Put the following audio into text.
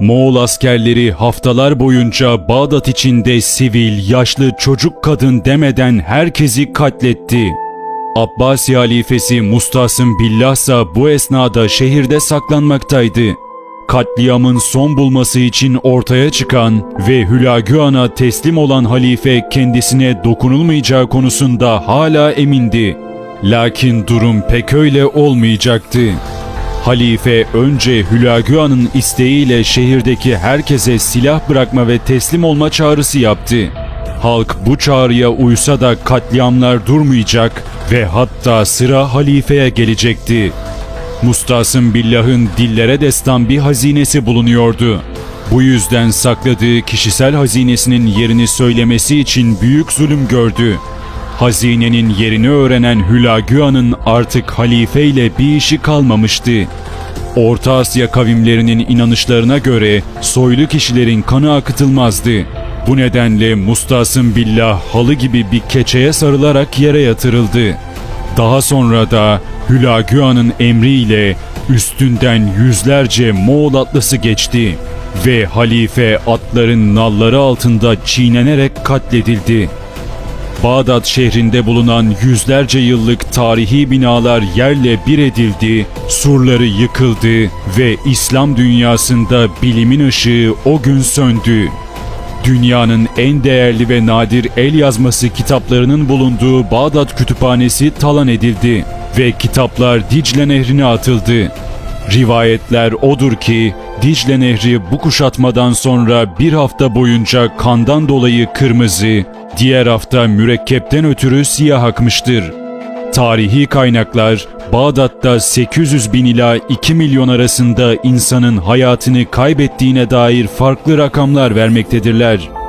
Moğol askerleri haftalar boyunca Bağdat içinde sivil, yaşlı, çocuk, kadın demeden herkesi katletti. Abbasi halifesi Mustasım Billah ise bu esnada şehirde saklanmaktaydı. Katliamın son bulması için ortaya çıkan ve Hülagüan'a teslim olan halife kendisine dokunulmayacağı konusunda hala emindi. Lakin durum pek öyle olmayacaktı. Halife önce Hülagüan'ın isteğiyle şehirdeki herkese silah bırakma ve teslim olma çağrısı yaptı. Halk bu çağrıya uysa da katliamlar durmayacak ve hatta sıra halifeye gelecekti. Mustasım Billah'ın dillere destan bir hazinesi bulunuyordu. Bu yüzden sakladığı kişisel hazinesinin yerini söylemesi için büyük zulüm gördü. Hazinenin yerini öğrenen Hülagüan'ın artık halifeyle bir işi kalmamıştı. Orta Asya kavimlerinin inanışlarına göre soylu kişilerin kanı akıtılmazdı. Bu nedenle Mustasım Billah halı gibi bir keçeye sarılarak yere yatırıldı. Daha sonra da Hülagüan'ın emriyle üstünden yüzlerce Moğol atlısı geçti ve halife atların nalları altında çiğnenerek katledildi. Bağdat şehrinde bulunan yüzlerce yıllık tarihi binalar yerle bir edildi, surları yıkıldı ve İslam dünyasında bilimin ışığı o gün söndü. Dünyanın en değerli ve nadir el yazması kitaplarının bulunduğu Bağdat Kütüphanesi talan edildi ve kitaplar Dicle Nehri'ne atıldı. Rivayetler odur ki Dicle Nehri bu kuşatmadan sonra bir hafta boyunca kandan dolayı kırmızı, diğer hafta mürekkepten ötürü siyah akmıştır. Tarihi kaynaklar Bağdat'ta 800 bin ila 2 milyon arasında insanın hayatını kaybettiğine dair farklı rakamlar vermektedirler.